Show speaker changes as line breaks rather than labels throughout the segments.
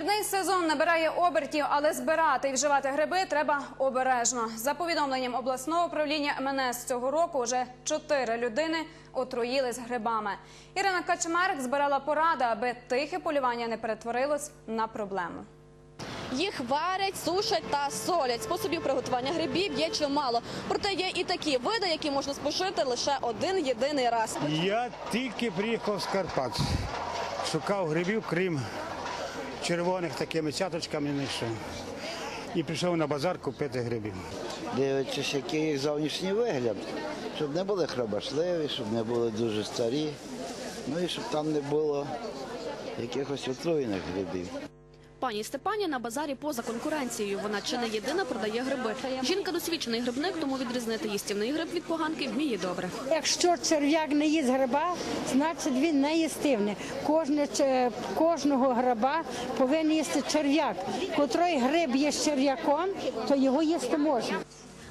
Грибний сезон набирає обертів, але збирати і вживати гриби треба обережно. За повідомленням обласного управління МНС цього року вже чотири людини отруїлись грибами. Ірина Качмарик збирала поради, аби тихе полювання не перетворилось на проблему.
Їх варять, сушать та солять. Способів приготування грибів є чимало. Проте є і такі види, які можна спожити лише один єдиний раз.
Я тільки приїхав з Карпат. Шукав грибів, крім червоних такими цяточками не знайшов. І пішов на базар купити грибів.
дивлячись, який їх зовнішній вигляд, щоб не були хробашливі, щоб не були дуже старі, ну і щоб там не було якихось отруєних грибів.
Пані Степані на базарі поза конкуренцією. Вона чи не єдина продає гриби. Жінка досвідчений грибник, тому відрізнити їстівний гриб від поганки вміє добре.
Якщо черв'як не їсть гриба, значить він не їстивний. Кожне, кожного гриба повинен їсти черв'як. Котрий гриб є з черв'яком, то його їсти можна.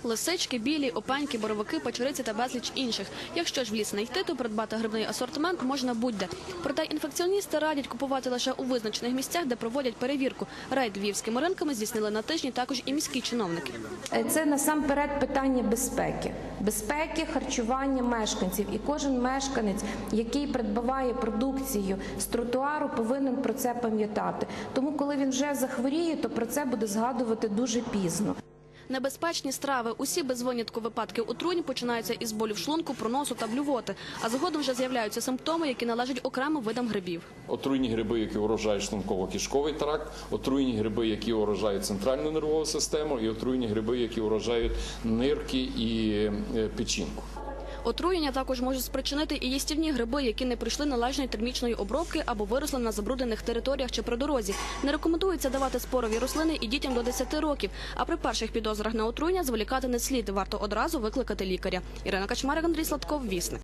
Лисички, білі, опеньки, боровики, печериці та безліч інших. Якщо ж в ліс не йти, то придбати грибний асортимент можна будь-де. Проте інфекціоністи радять купувати лише у визначених місцях, де проводять перевірку. Рейд львівськими ринками здійснили на тижні також і міські чиновники.
Е, Це насамперед питання безпеки, безпеки харчування мешканців. І кожен мешканець, який придбаває продукцію з тротуару, повинен про це пам'ятати. Тому, коли він вже захворіє, то про це буде згадувати дуже пізно.
Небезпечні страви. Усі без винятку випадки отруєнь починаються із болю в шлунку, проносу та блювоти. А згодом вже з'являються симптоми, які належать окремим видам грибів.
Отруйні гриби, які уражають шлунково-кишковий тракт, отруйні гриби, які уражають центральну нервову систему, і отруйні гриби, які уражають нирки і е, печінку.
Отруєння також можуть спричинити і їстівні гриби, які не пройшли належної термічної обробки або виросли на забруднених територіях чи при дорозі. Не рекомендується давати спорові рослини і дітям до 10 років. А при перших підозрах на отруєння зволікати не слід. Варто одразу викликати лікаря. Ірина Качмарик, Андрій Сладков, Вісник.